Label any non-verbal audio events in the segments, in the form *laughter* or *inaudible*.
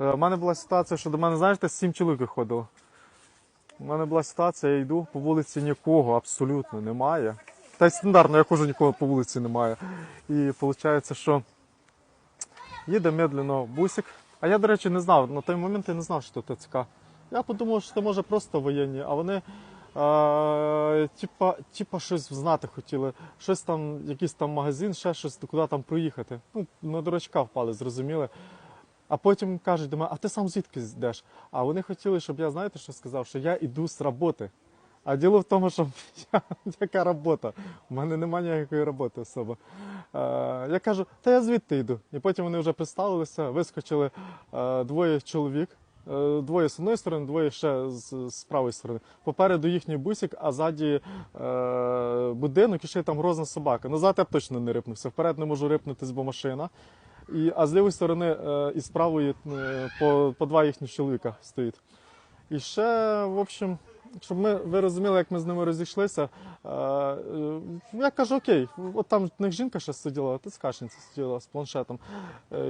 Е, У мене була ситуація, що до мене, знаєте, сім чоловік виходило. У мене була ситуація, я йду по вулиці нікого абсолютно немає. Та й стандартно, я ходжу, нікого по вулиці немає. І виходить, що їде медленно бусик. А я, до речі, не знав, на той момент я не знав, що це ТЦК. Я подумав, що це може просто воєнні, а вони е, типа, типа щось знати хотіли. Щось там, якийсь там магазин, ще щось, куди там проїхати. Ну, на дурачка впали, зрозуміли. А потім кажуть до мене, а ти сам звідки йдеш? А вони хотіли, щоб я, знаєте, що сказав, що я йду з роботи. А діло в тому, що *laughs* я, яка робота? У мене немає ніякої роботи особи. Е, я кажу, та я звідти йду. І потім вони вже представилися, вискочили е, двоє чоловік, е, двоє з одної сторони, двоє ще з, з правої сторони. Попереду їхній бусик, а ззаді е, будинок і ще там грозна собака. Назад я б точно не рипнувся. Вперед не можу рипнутись, бо машина. І, а з лівої сторони е, і з правої е, по, по два їхніх чоловіка стоїть. І ще, в общем, щоб ми, ви розуміли, як ми з ними розійшлися. Е, е, я кажу, окей, от там в них жінка ще сиділа, тискашниця сиділа з планшетом.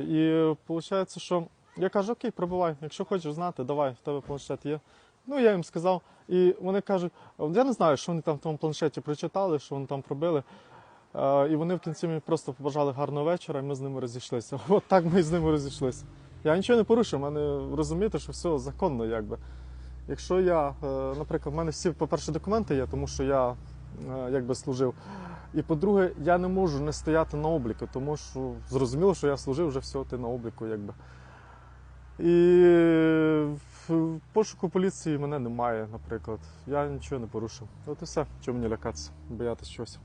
І виходить, що я кажу, окей, пробивай, якщо хочеш знати, давай, в тебе планшет є. Ну, я їм сказав, і вони кажуть, я не знаю, що вони там в тому планшеті прочитали, що вони там пробили. Е, І вони в кінці мені просто побажали гарного вечора, і ми з ними розійшлися. *laughs* От так ми з ними розійшлися. Я нічого не порушив, мене розумієте, що все законно, якби. Якщо я, е, наприклад, в мене всі, по-перше, документи є, тому що я е, якби служив. І по-друге, я не можу не стояти на обліку, тому що зрозуміло, що я служив вже все ти на обліку, якби. І в пошуку поліції мене немає, наприклад. Я нічого не порушив. От і все, чому мені лякатися, боятися чогось.